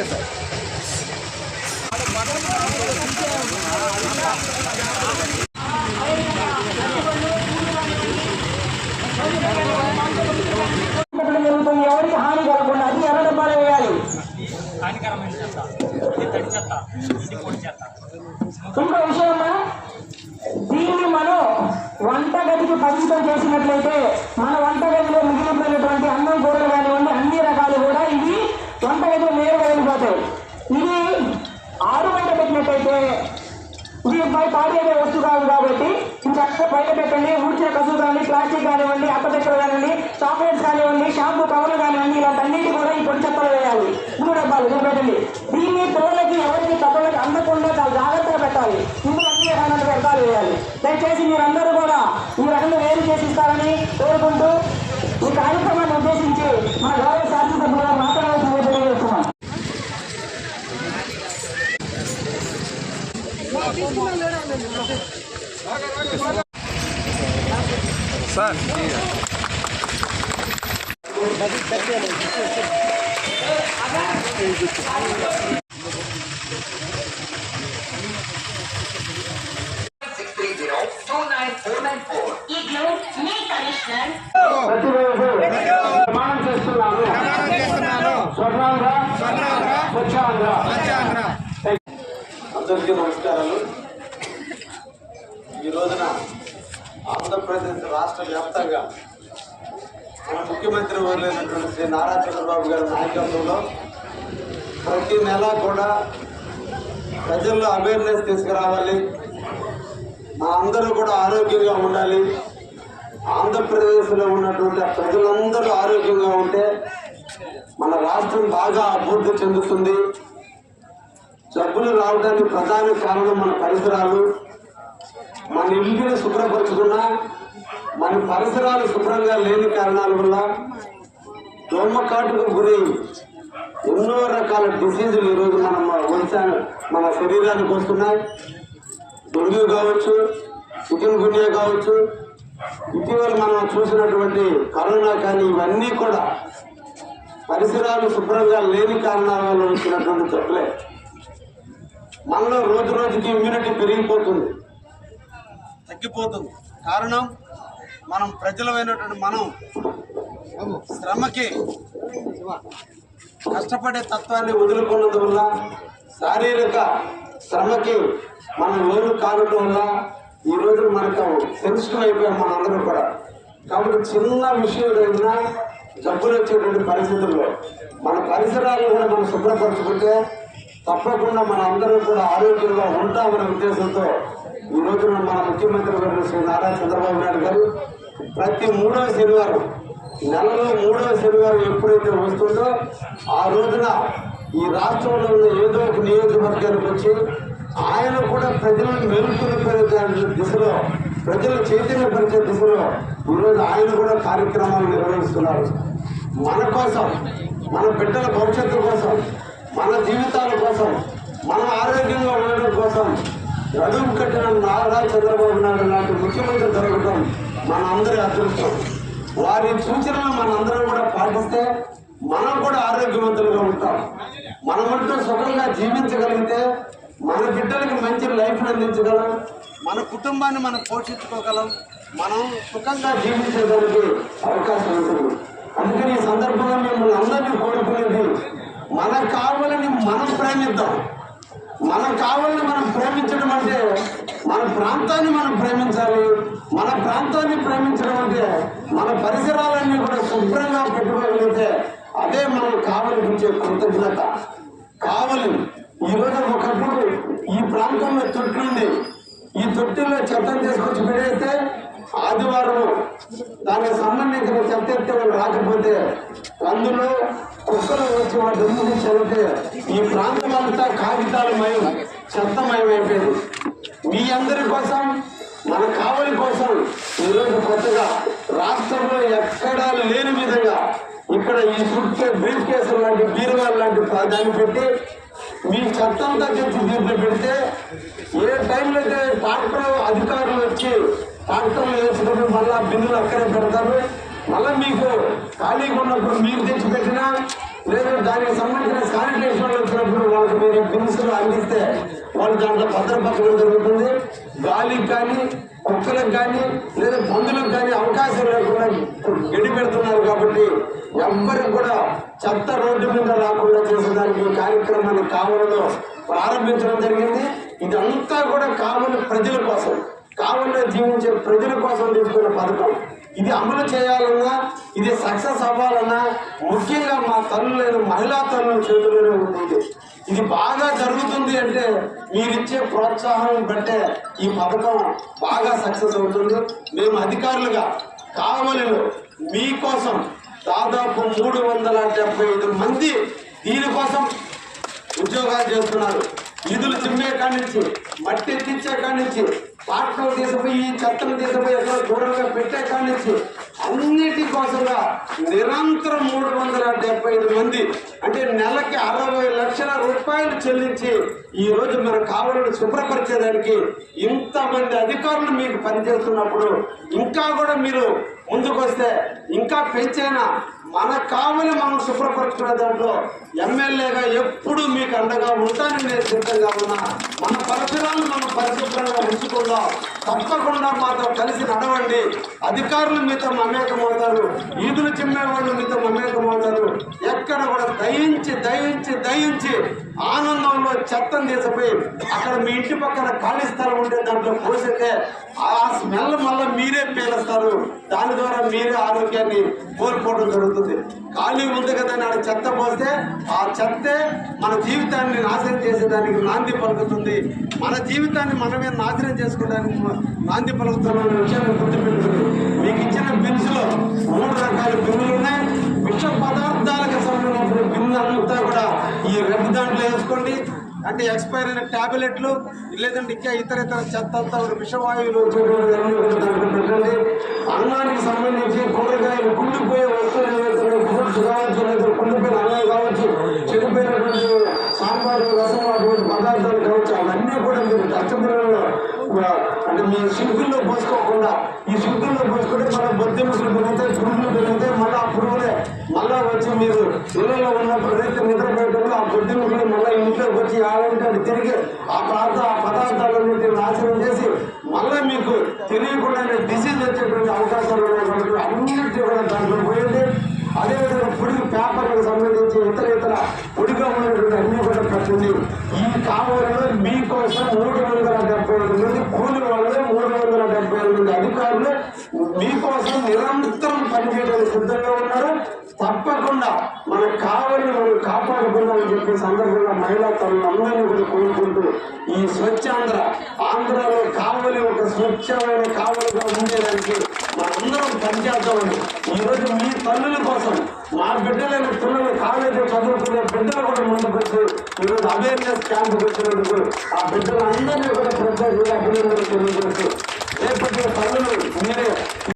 Okay sir ఎవరికి హాని కలగకుండా అది ఎర్ర డబ్బాలు వేయాలి హానికరమైన చెత్త ఇది తడి చెత్త ఇది పొడి చెత్త ఇంకో విషయమ్మా దీన్ని మనం వంటగదికి పరిమితం చేసినట్లయితే మన వంటగదిలో మిగిలిపోయినటువంటి అన్నం కూరలు కానివ్వండి అన్ని రకాలు కూడా ఇవి వంటగదిలో నేరుగా ఇది ఆరు బయట పెట్టినట్టయితే ఇది పై పాడేదే వస్తువు కాదు కాబట్టి ఇంకా బయట పెట్టండి ఊడ్చిన కసువు కానీ ప్లాస్టిక్ కానివ్వండి అట్టచెక్కలు కానివ్వండి చాక్లెట్స్ కానివ్వండి షాంపూ కవర్లు కానివ్వండి ఇలాంటి అన్నింటి కూడా ఈ పొడి చెత్తలు వేయాలి. మూడు డబ్బాలు ఇది పెట్టండి. దీన్ని పిల్లలకి ఎవరికి తప్పలకి అందకుండా చాలా జాగ్రత్తగా పెట్టాలి. ఇందులో అన్ని రకాల వ్యర్థాలు వేయాలి. దయచేసి మీరందరూ కూడా ఈ రకంగా వేరు చేసి ఇస్తారని కోరుకుంటూ ఈ కార్యక్రమాన్ని ఉద్దేశించి మా గౌరవ శాసనసభ్యులు మాట్లాడాల్సిన సార్ Igloo, me commissioner. ప్రతిరోజు ప్రమాణం చేస్తున్నాను స్వర్ణాంధ్ర స్వచ్ఛాంధ్ర అందరికీ నమస్కారాలు ఆంధ్రప్రదేశ్ రాష్ట్ర వ్యాప్తంగా మన ముఖ్యమంత్రి వర్లైనటువంటి శ్రీ నారా చంద్రబాబు గారి నాయకత్వంలో ప్రతి నెల కూడా ప్రజల్లో అవేర్నెస్ తీసుకురావాలి. మా అందరూ కూడా ఆరోగ్యంగా ఉండాలి. ఆంధ్రప్రదేశ్లో ఉన్నటువంటి ప్రజలందరూ ఆరోగ్యంగా ఉంటే మన రాష్ట్రం బాగా అభివృద్ధి చెందుతుంది. జబ్బులు రావడానికి ప్రధాన కారణం మన పరిసరాలు. మన ఇంటిని శుభ్రపరచుకున్నా మన పరిసరాలు శుభ్రంగా లేని కారణాల వల్ల దోమకాటుకు గురి ఎన్నో రకాల డిసీజులు ఈరోజు మనం వంశాన్ని మన శరీరానికి వస్తున్నాయి. డెంగ్యూ కావచ్చు చికెన్ గున్యా కావచ్చు. ఇటీవల మనం చూసినటువంటి కరోనా కానీ ఇవన్నీ కూడా పరిసరాలు శుభ్రంగా లేని కారణాల వల్ల వచ్చినటువంటి జబ్బులే. మనలో రోజు రోజుకి ఇమ్యూనిటీ పెరిగిపోతుంది. తగ్గిపోతుంది. కారణం? మనం ప్రజలమైనటువంటి మనం శ్రమకి కష్టపడే తత్వాన్ని వదులుకున్నందువల్ల శారీరక శ్రమకి మనం లోను కావడం వల్ల ఈ రోజు మనకు సెన్సిటివ్ అయిపోయాం మనందరూ కూడా. కాబట్టి చిన్న విషయం ఏదైనా జబ్బులు వచ్చేటువంటి పరిస్థితుల్లో మన పరిసరాలను కూడా మనం శుభ్రపరచుకుంటే తప్పకుండా మన అందరూ కూడా ఆరోగ్యంగా ఉంటామనే ఉద్దేశంతో ఈ రోజున మన ముఖ్యమంత్రి గారు శ్రీ నారా చంద్రబాబు నాయుడు గారు ప్రతి మూడవ శనివారం నెలలో మూడవ శనివారం ఎప్పుడైతే వస్తుందో ఆ రోజున ఈ రాష్ట్రంలో ఉన్న ఏదో ఒక నియోజకవర్గానికి వచ్చి ఆయన కూడా ప్రజలను మెరుగుపరిచే దిశలో ప్రజలు చైతన్యపరిచే దిశలో ఈరోజు ఆయన కూడా కార్యక్రమాలు నిర్వహిస్తున్నారు. మన కోసం మన బిడ్డల భవిష్యత్తు కోసం మన జీవితాల కోసం మన ఆరోగ్యంగా ఉండడం కోసం గడువు కట్టిన నారా చంద్రబాబు నాయుడు లాంటి ముఖ్యమంత్రి దొరకడం మన అందరి అదృష్టం. వారి సూచనలు మనందరం కూడా పాటిస్తే మనం కూడా ఆరోగ్యవంతులుగా ఉంటాం. మనమంటూ సుఖంగా జీవించగలిగితే మన బిడ్డలకి మంచి లైఫ్ అందించగలం. మన కుటుంబాన్ని మనం పోషించుకోగలం. మనం సుఖంగా జీవించడానికి అవకాశం ఉంటుంది. అందుకని ఈ సందర్భంగా మిమ్మల్ని అందరినీ కోరుకునేది మనకు కావాలని మనం ప్రేమిద్దాం మనం కావాలని మనం ప్రేమించడం అంటే మన ప్రాంతాన్ని మనం ప్రేమించాలి మన ప్రాంతాన్ని ప్రేమించడం అంటే మన పరిసరాలన్నీ కూడా శుభ్రంగా పెట్టుకోగలిగితే అదే మనం కావలిపించే కృతజ్ఞత. కావలి. ఈరోజు ఒకప్పుడు ఈ ప్రాంతంలో తొట్టి ఉంది ఈ తొట్టిలో చెత్త దానికి సంబంధించిన చెత్త ఎత్తే వాళ్ళు రాకపోతే అందులో కుక్కలు వచ్చి వాడు దుమ్ముని చదివితే ఈ ప్రాంతం అంతా కాగితాలమయం చెత్తమయమైపోయింది. మీ అందరి కోసం మన కావలి కోసం ఈరోజు కొత్తగా రాష్ట్రంలో ఎక్కడా లేని విధంగా ఇక్కడ ఈ చుట్టే బ్రీఫ్ కేసులు లాంటి బీరువాలు లాంటి దాన్ని పెట్టి మీ చట్టంతా తెచ్చి దీంట్లో పెడితే ఏ టైంలో అయితే ట్రాక్టర్ అధికారులు వచ్చి ట్రాక్టర్లు వేసుకుని మళ్ళా బిల్లులు అక్కడే పెడతారు. మళ్ళీ మీకు ఖాళీగా ఉన్నప్పుడు మీరు తెచ్చి పెట్టినా లేదా దానికి సంబంధించిన శానిటేషన్ వచ్చినప్పుడు వాళ్ళకి మీరు బిల్సులు అందిస్తే వాళ్ళు దాంట్లో భద్రపరచడం జరుగుతుంది. గాలికి కానీ కుక్కలకు కానీ లేదా పందులకు కానీ అవకాశం లేకుండా గడి పెడుతున్నారు కాబట్టి ఎవ్వరికి కూడా చెత్త రోడ్డు మీద రాకుండా చేసేదానికి ఈ కార్యక్రమాన్ని కావలలో ప్రారంభించడం జరిగింది. ఇదంతా కూడా కావలి ప్రజల కోసం. కావలిలో జీవించే ప్రజల కోసం తీసుకున్న పథకం. ఇది అమలు చేయాలన్నా ఇది సక్సెస్ అవ్వాలన్నా ముఖ్యంగా మా తల్లులైన మహిళా తల్లుల చేతుల్లోనే ఉంది ఇది ఇది బాగా జరుగుతుంది అంటే మీరిచ్చే ప్రోత్సాహం బట్టే ఈ పథకం బాగా సక్సెస్ అవుతుంది. మేము అధికారులుగా కావలిలో మీకోసం దాదాపు మూడు వందల డెబ్బై ఐదు మంది దీనికోసం ఉద్యోగాలు చేస్తున్నారు. నిధులు చిమ్మే కాడి నుంచి మట్టి ఎత్తిచ్చే కాడి నుంచి పాటలు తీసుకుపోయి చెత్తలు తీసుకుపోయి ఎక్కడ దూరంగా పెట్టే కాడి నుంచి అన్నిటి కోసంగా నిరంతరం మూడు వందల డెబ్బై ఐదు మంది అంటే నెలకి అరవై లక్షల రూపాయలు చెల్లించి ఈరోజు మన కావాలని శుభ్రపరిచేదానికి ఇంతమంది అధికారులు మీకు పనిచేస్తున్నప్పుడు ఇంకా కూడా మీరు ముందుకొస్తే ఇంకా పెంచైనా మన కామని మనం శుభ్రపరచుకునే దాంట్లో ఎమ్మెల్యేగా ఎప్పుడు మీకు అండగా ఉంటానని నేను సిద్ధంగా ఉన్నా. మన పరిసరాలను మనం పరిశుభ్రంగా ఉంచుకుందాం. తప్పకుండా మాతో కలిసి నడవండి. అధికారులు మీతో మమేకమవుతారు. ఈదులు చిమ్మేవాళ్ళు మీతో మమేకమవుతారు. ఎక్కడ కూడా దయించి దయించి దయించి ఆనందంలో చెత్తను తీసిపోయి అక్కడ మీ ఇంటి పక్కన ఖాళీ స్థలం ఉంటే దాంట్లో పోసితే ఆ స్మెల్ మళ్ళీ మీరే పేలుస్తారు. దాని ద్వారా మీరే ఆరోగ్యాన్ని కోల్పోవడం జరుగుతుంది. ఖాళీ ఉంది కదా అని చెత్త పోస్తే ఆ చెత్తే మన జీవితాన్ని నాశనం చేసేదానికి నాంది పలుకుతుంది. మన జీవితాన్ని మనమే నాశనం చేసుకోవడానికి నాంది పలుకుతున్న విషయాన్ని గుర్తుపెట్టుకుంది మీకు ఇచ్చిన బిల్స్లో మూడు రకాల బిల్లులు ఉన్నాయి. విష పదార్థాలకు సంబంధించిన బిల్లు అంతా కూడా ఈ రెడ్ దాంట్లో వేసుకోండి. అంటే ఎక్స్పైర్ అయిన టాబ్లెట్లు లేదంటే ఇంకా ఇతర ఇతర చెత్త విషవాయువులు వచ్చేటువంటి అన్నానికి సంబంధించి కూరగాయలు కుళ్ళిపోయే వస్తువులు ఏవైతే ఫ్రూట్స్ కావచ్చు లేదా కుళ్ళిపోయిన అన్నం కావచ్చు చెడిపోయినటువంటి సాంబారు రసం అటువంటి పదార్థాలు కావచ్చు అవన్నీ కూడా మీరు డస్ట్బిన్లలో అంటే మీ సింకుల్లో పోసుకోకుండా ఈ సింకుల్లో పోసుకుంటే మన బొద్దిముసులు పెరిగితే పురుగులు పెరిగితే మళ్ళీ ఆ పురుగులే మళ్ళా వచ్చి మీరు ఇళ్ళలో ఉన్నప్పుడు రైతు నిద్రపోయేటప్పుడు ఆ బొద్దిముసులు మళ్ళీ ఇంట్లోకి వచ్చి ఆడంటే అది తిరిగి ఆ పదార్థ ఆ పదార్థాలన్నింటినీ నాశనం చేసి మళ్ళీ మీకు తెలియకుండా డిసీజ్ వచ్చేటువంటి అవకాశాలు ఉన్నాయి కాబట్టి అన్నింటి కూడా దాంట్లో పోయింది అదేవిధంగా పొడిగి పేపర్లకు సంబంధించి ఇతర ఇతర పొడిగా ఉన్నటువంటి అన్ని కూడా పెట్టండి ఈ కావాలలో మీకోసం మూడు వందల డెబ్బై ఐదు మంది కూలి వాళ్ళే మూడు వందల డెబ్బై ఐదు మంది అధికారులు మీకోసం నిరంతరం పనిచేయడానికి సిద్ధంగా ఉన్నారు. తప్పకుండా మన కావాలి ఈ సందర్భంగా మహిళా తల్లులందరినీ కూడా కోరుకుంటూ ఈ స్వచ్ఛాంధ్ర ఆంధ్రలో కావలి ఒక స్వచ్ఛమైన కావలిగా ఉండేదానికి మనందరం పనిచేద్దామని ఈరోజు మీ తల్లుల కోసం మా బిడ్డలైన పిల్లలు కాలేజీ చదువుకునే బిడ్డలు కూడా ముందుకొచ్చి ఈరోజు అవేర్నెస్ క్యాంప్ వచ్చినందుకు ఆ బిడ్డలందరినీ కూడా ప్రత్యేకంగా అభినందనలు తెలియజేస్తూ రేపటి